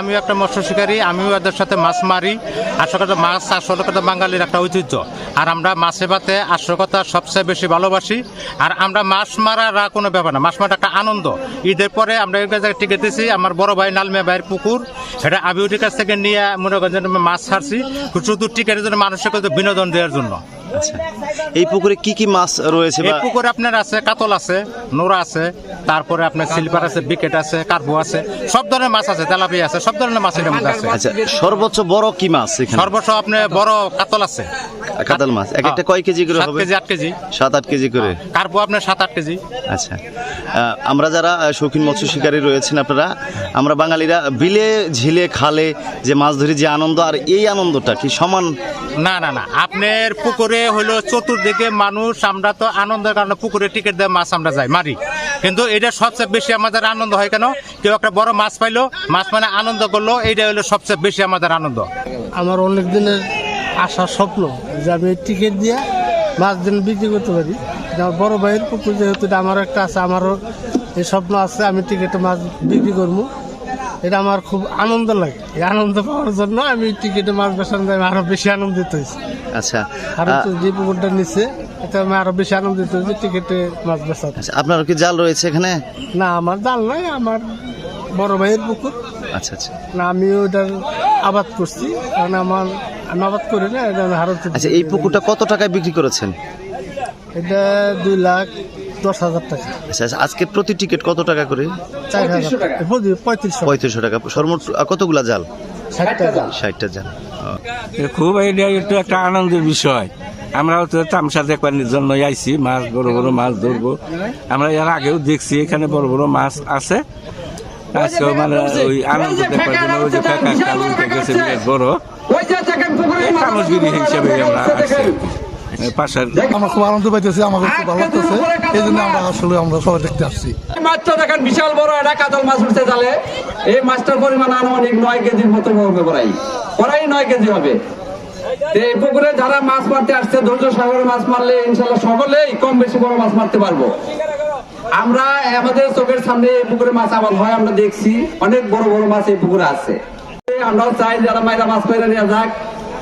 আমিও একটা মৎস্য শিকারী, আমিও এদের সাথে মাছ মারি। আসলে মাছ আসলে কথা বাঙালির একটা ঐতিহ্য। আর আমরা মাছে ভাতে আসলকতা সবচেয়ে বেশি ভালোবাসি। আর আমরা মাছ মারার কোনো ব্যাপার না, মাছ মারা একটা আনন্দ। ঈদের পরে আমরা এই জায়গায় টিকে দিয়েছি আমার বড় ভাই নালমিয়া ভাইয়ের পুকুর। এটা আবিউটির কাছ থেকে নিয়ে মনে করেন মাছ ছাড়ছি। শুধু টিকেটের জন্য মানুষের কাছে বিনোদন দেওয়ার জন্য। আচ্ছা। এই পুকুরে কি কি মাছ রয়েছে এই পুকুরে আপনার আছে কাতল আছে নোরা আছে তারপরে আপনার সিলভার আছে বিকেট আছে কার্পু আছে সব ধরনের মাছ আছে তেলাপিয়া আছে সব ধরনের মাছের মধ্যে আছে। আচ্ছা সর্বোচ্চ বড় কি মাছ এখানে? সর্বস্ব আপনার বড় কাতল আছে। কাতাল মাছ। এক একটা কয় কেজি করে হবে? কেজি আট কেজি। সাত আট কেজি করে। কার্পু আপনার সাত আট কেজি। আচ্ছা। আমরা যারা শৌখিন মৎস্য শিকারী রয়েছেন আপনারা আমরা বাঙালিরা বিলে ঝিলে খালে যে মাছ ধরি যে আনন্দ আর এই আনন্দটা কি সমান? না না না। আপনার পুকুরে হলো চতুর্দিকে মানুষ, আমরা তো আনন্দের কারণে পুকুরে টিকিট দিয়ে মাছ আমরা যাই, মারি। কিন্তু এটা সবচেয়ে বেশি আমাদের আনন্দ হয় কেন? কেউ একটা বড় মাছ পাইলো, মাছ মানে আনন্দ করল এইটা হলো সবচেয়ে বেশি আমাদের আনন্দ। আমার অনেক দিনের আশা স্বপ্ন যে আমি টিকিট দিয়ে মাছ দিন বিক্রি করতে পারি। আমার বড় ভাইয়ের পুকুর যেহেতু এটা আমারও একটা আছে, আমারও এই স্বপ্ন আছে আমি টিকিটে মাছ বিক্রি করব। এটা আমার খুব আনন্দ লাগে। এই আনন্দ পাওয়ার জন্য আমি টিকিটে মাছ বেসান যাই আরও বেশি আনন্দিত হয়েছি। আচ্ছা আর যে পুকুরটা নিচ্ছে এটা আমি আরও বেশি আনন্দিত হয়েছি টিকিটে মাছ বেসাতে। আচ্ছা আপনার কি জাল রয়েছে এখানে? না আমার জাল নাই আমার বড় ভাইয়ের পুকুর। আচ্ছা আচ্ছা। না আমিও ওটার আবাদ করছি কারণ আমার আমি আবাদ করি না এটা আমি হারত আচ্ছা এই পুকুরটা কত টাকায় বিক্রি করেছেন? এটা দুই লাখ দশ হাজার টাকা। আচ্ছা আচ্ছা, আজকে প্রতি টিকিট কত টাকা করে? চার হাজার। টাকা পঁয়ত্রিশশো। পঁয়ত্রিশশো টাকা। সর্বোচ্চ কতগুলা জাল? ষাট টাকা ষাটটা জাল। খুব এটা একটু একটা আনন্দের বিষয়। আমরাও তো তামসা দেখবার জন্য আইছি মাছ বড় বড় মাছ ধরবো। আমরা এর আগেও দেখছি এখানে বড় বড় মাছ আছে। আজকেও মানে ওই আনন্দ দেখবার জন্য ওই যে ফেকা কাল গেছে বিরাট বড়। এই তামসগিরি হিসেবে আমরা আসছি পাশের আমরা খুব আনন্দ পাইতেছি আমাকে খুব ভালো লাগতেছে। এই জন্য আমরা আসলে আমরা সবাই দেখতে আসছি। মাছটা দেখেন বিশাল বড় একটা কাতল মাছ উঠতে জালে এই মাছটার পরিমাণ আনুমানিক নয় কেজির মতো হবে প্রায়। প্রায় নয় কেজি হবে। এই পুকুরে যারা মাছ মারতে আসছে ধৈর্য সাগরে মাছ মারলে ইনশাল্লাহ সকলেই কম বেশি বড় মাছ মারতে পারব। আমরা আমাদের চোখের সামনে এই পুকুরে মাছ আবাদ হয় আমরা দেখছি অনেক বড় বড় মাছ এই পুকুরে আছে। আমরাও চাই যারা মায়েরা মাছ পেরে নিয়ে যাক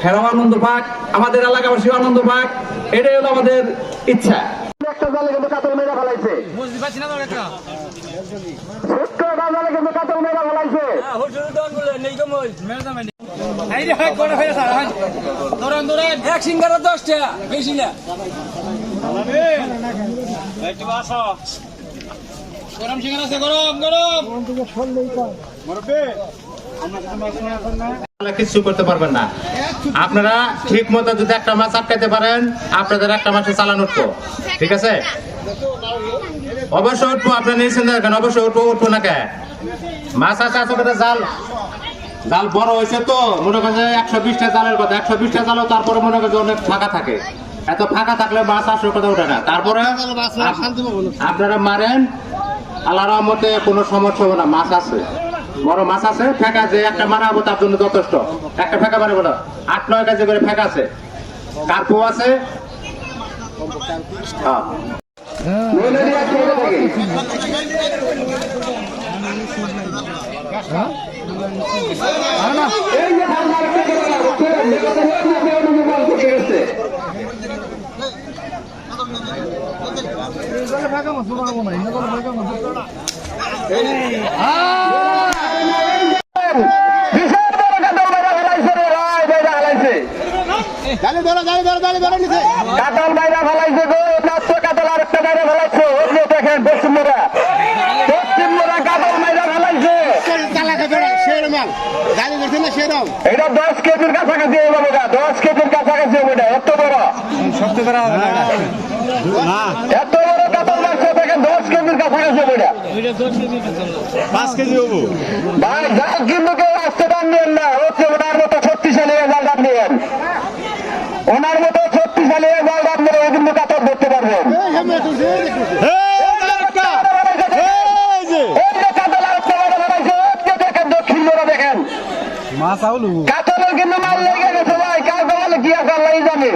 ফেরাও আনন্দ পাক আমাদের এলাকাবাসী আনন্দ পাক এটাই হলো আমাদের ইচ্ছা। একটা জালে কিন্তু কাতল মেয়েরা ফেলাইছে। ছোট্ট জালে কিন্তু কাতল মেয়েরা ফেলাইছে। এক সিঙ্গারা দশ বেশি না। গরম সিঙ্গারা আছে গরম গরম। কিছু করতে পারবেন না। আপনারা ঠিক মতো যদি একটা মাছ আটকাইতে পারেন, আপনাদের একটা মাসে চালান উঠবো। ঠিক আছে? অবশ্যই উঠবো আপনার অবশ্যই উঠবো উঠবো না মাছ আছে জাল। জাল বড় হয়েছে তো, মনে করেন যে একশো বিশটা জালের কথা। একশো বিশটা জালও তারপরে মনে করেন যে অনেক ফাঁকা থাকে। এত ফাঁকা থাকলে মাছ আসলে কথা ওঠে না। তারপরে আপনারা মারেন আল্লাহ রহমতে কোনো সমস্যা হবে না, মাছ আছে। বড় মাছ আছে, ফেঁকা যে একটা মারাবো তার জন্য যথেষ্ট। একটা ফেঁকা মারবো না, আট, নয় কেজি করে ফেঁকা আছে। কার্পু আছে। এই যে ঠান্ডা একটা করে না, বুঝছেন? লেবাসে হয়েছে, আপনি অনুভব করতে গেছে। বিশাল বড় কাতল মেয়েরা ফেলাইছে রে, ভাই, মেয়েরা ফেলাইছে। কাতল মেয়েরা ফেলাইছে গো, নাচ্ছ কাতল আরেকটা মেয়েরা ফেলাইছে। ওই যে দেখেন, পশ্চিম মোড়া। পশ্চিম মোড়া কাতল মেয়েরা ফেলাইছে। এটা দশ কেজির কাছাকাছি হইব বেটা দশ কেজির কাছাকাছি হইব এটা এত বড় এত বড় কাতল মাছ দেখেন দশ কেজির কাছাকাছি হইব এটা ভাই জাল কিন্তু কেউ আসতে পার নিয়েন না হচ্ছে ওনার মতো শক্তিশালী জাল ডাব নিয়েন ওনার মতো শক্তিশালী জাল ডাব নিয়ে ওই কিন্তু কাতল ধরতে পারবেন এই যে কাতল আরেকটা বড় বানাইছে, ওই যে দেখেন দক্ষিণ মোড়া দেখেন কাতলের কিন্তু মাল লেগে গেছে ভাই কার গলালে কি আছে আল্লাহই জানে।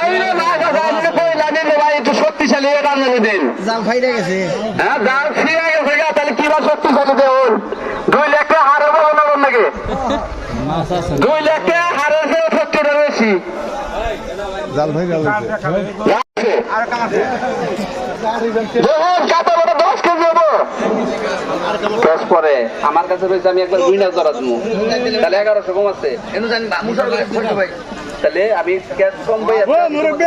আইরে মাছ আছে, আজকে কইলাম, এই ভাই একটু শক্তিশালী শক্তিশালী টান দিন। জাল ফাইডে গেছে। হ্যাঁ জাল ফিরে গেছে গা, তাহলে কি বা শক্তিশালী দেউন দুই লাখ হারে বলো না বল নাকি? দুই লাখ বেশি। জাল ভাই কত বড় দশ পরে। আমার কাছে রয়েছে আমি একবার দুই না জরা দেবো তাহলে এগারোশো কম আছে। তাহলে আমি ক্যাশ কম পাই বিজয়ী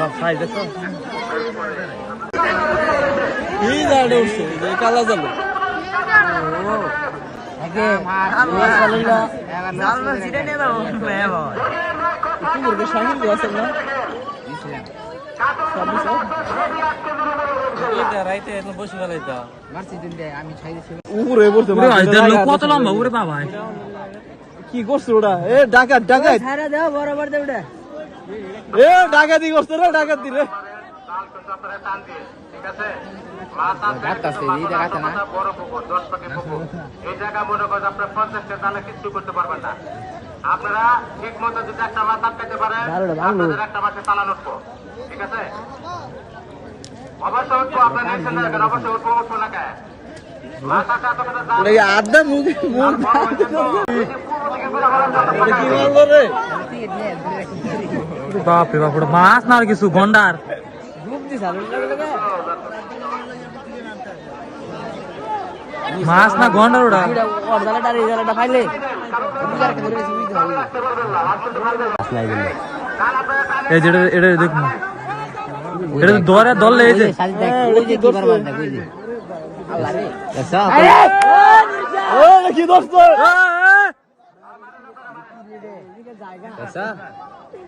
বাপ সাইজ দেখো। এই দাঁড়ে উঠছে এই কালা জালো। কত লম্বা উড়ে বাবা কি করছে ওটা এ ডাকাত ডাকাত। এ ডাকাতি করছে রে ডাকাতি রে। আপনার পঞ্চাশটা জালে কিচ্ছু করতে পারবেন না আপনারা ঠিক মতো যদি একটা মাছ আটকাতে পারেন আপনাদের একটা মাসে চালান উঠবো ঠিক আছে অবশ্যই উঠবো আপনার টেনশন না রাখেন অবশ্যই উঠবো উঠবো না কে জাল আড্ডা মুখ মুখ বাপ রে বাপ মাছ না আর কিছু গন্ডার। মাছ না গন্ডার ওটা? এই যেটা এটা দেখুন। এটা তো দরে দলে এই কি দোস্ত।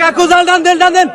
কাকু জাল টান দেন দেন।